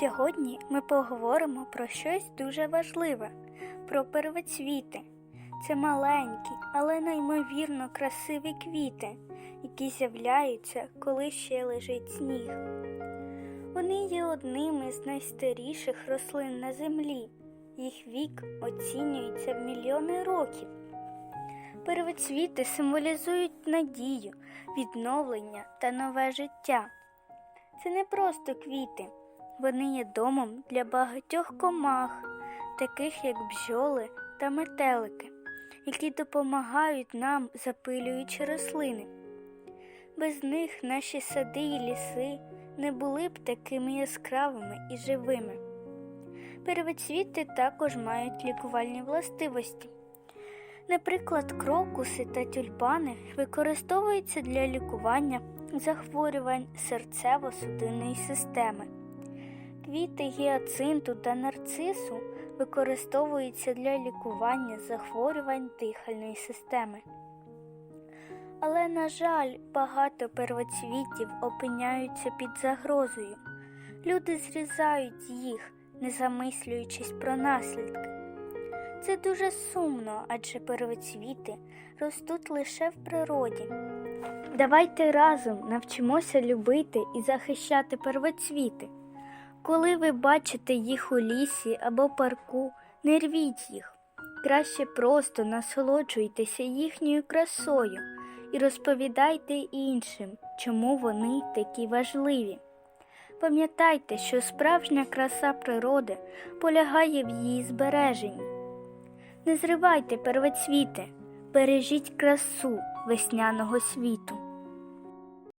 Сьогодні ми поговоримо про щось дуже важливе про первоцвіти. Це маленькі, але неймовірно красиві квіти, які з'являються, коли ще лежить сніг. Вони є одними з найстаріших рослин на землі. Їх вік оцінюється в мільйони років. Первоцвіти символізують надію, відновлення та нове життя. Це не просто квіти, вони є домом для багатьох комах, таких як бджоли та метелики, які допомагають нам, запилюючи рослини. Без них наші сади і ліси не були б такими яскравими і живими. Первоцвіти також мають лікувальні властивості. Наприклад, крокуси та тюльпани використовуються для лікування захворювань серцево-судинної системи. Квіти гіацинту та нарцису використовуються для лікування захворювань дихальної системи. Але, на жаль, багато первоцвітів опиняються під загрозою. Люди зрізають їх, не замислюючись про наслідки. Це дуже сумно, адже первоцвіти ростуть лише в природі. Давайте разом навчимося любити і захищати первоцвіти. Коли ви бачите їх у лісі або парку, не рвіть їх. Краще просто насолоджуйтеся їхньою красою і розповідайте іншим, чому вони такі важливі. Пам'ятайте, що справжня краса природи полягає в її збереженні. Не зривайте первоцвіти, бережіть красу весняного світу.